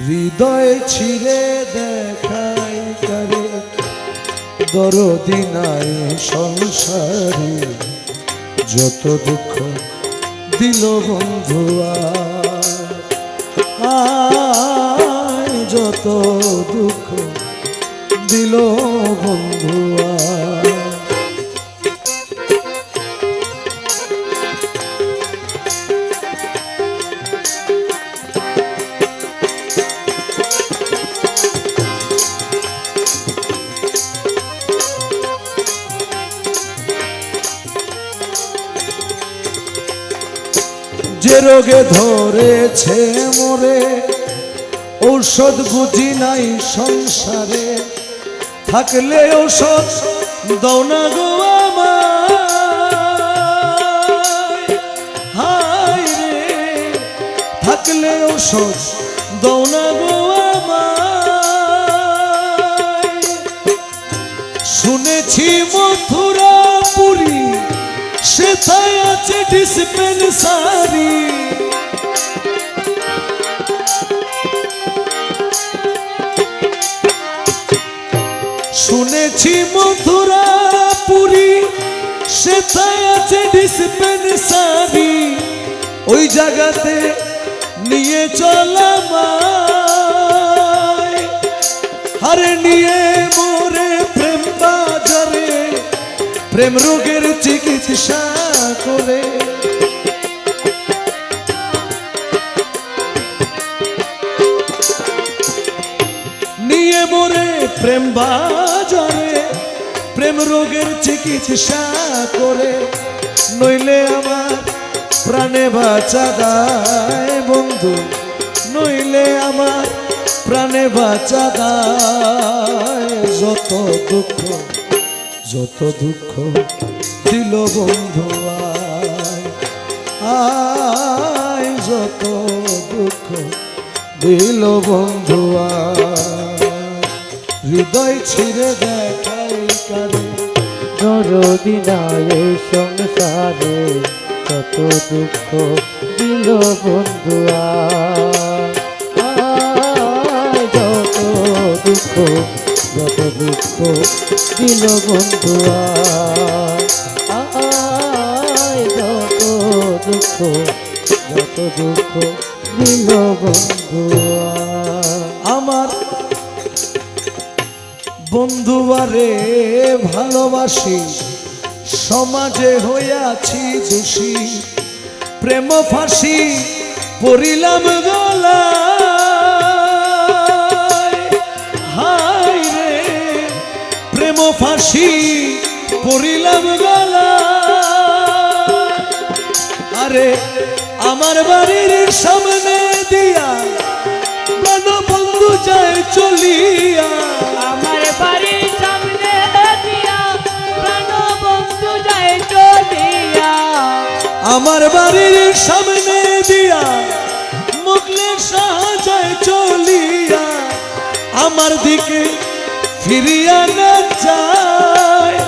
হৃদয় ছিঁড়ে দেখাই কারে দরদিনাই সংসারে। যত দুঃখ দিল বন্ধুয়া আয় যত দুঃখ দিল বন্ধুয়া যে রোগে ধরেছে মোরে, ঔষধ বুঝি নাই সংসারে থাকলে ঔষধ দৌনা গো। হায় রে, থাকলে ঔষধ ডিসপেন্সারি শুনেছি মথুরা পুরী, সেথায় আছে ডিসপেন্সারি ওই জায়গাতে নিয়ে চলামায় আরে নিয়ে মোরে প্রেম বাজারে, প্রেম রোগের চিকিৎসা করে। প্রেম বাজারে, প্রেম রোগের চিকিৎসা করে। নইলে আমার প্রাণে বাঁচা দায় বন্ধু, নইলে আমার প্রাণে বাঁচা দায়। যত দুঃখ যত দুঃখ দিল বন্ধু আয় যত দুঃখ দিল বন্ধু আয়। হৃদয় ছিঁড়ে দেখাই কারে সংসারে কত দুঃখ দিল বন্ধুয়া যত দুঃখ যত দুঃখ দিল বন্ধুয়া আয়। যত দুঃখ যত দুঃখ দিল বন্ধুয়া আমার বন্ধুবারে ভালোবাসি, সমাজে হইয়াছি দোষী। প্রেম ফাঁসি পড়িলাম গলায়। হায় রে, প্রেম ফাঁসি পড়িলাম গলায়। আরে, আমার বাড়ির সামনে দিয়া বন্ধু যায় চলিয়া। আমার বাড়ির সামনে দিয়া মুখলের সাহায্য চলিয়া আমার দিকে ফিরিয়া না যায়।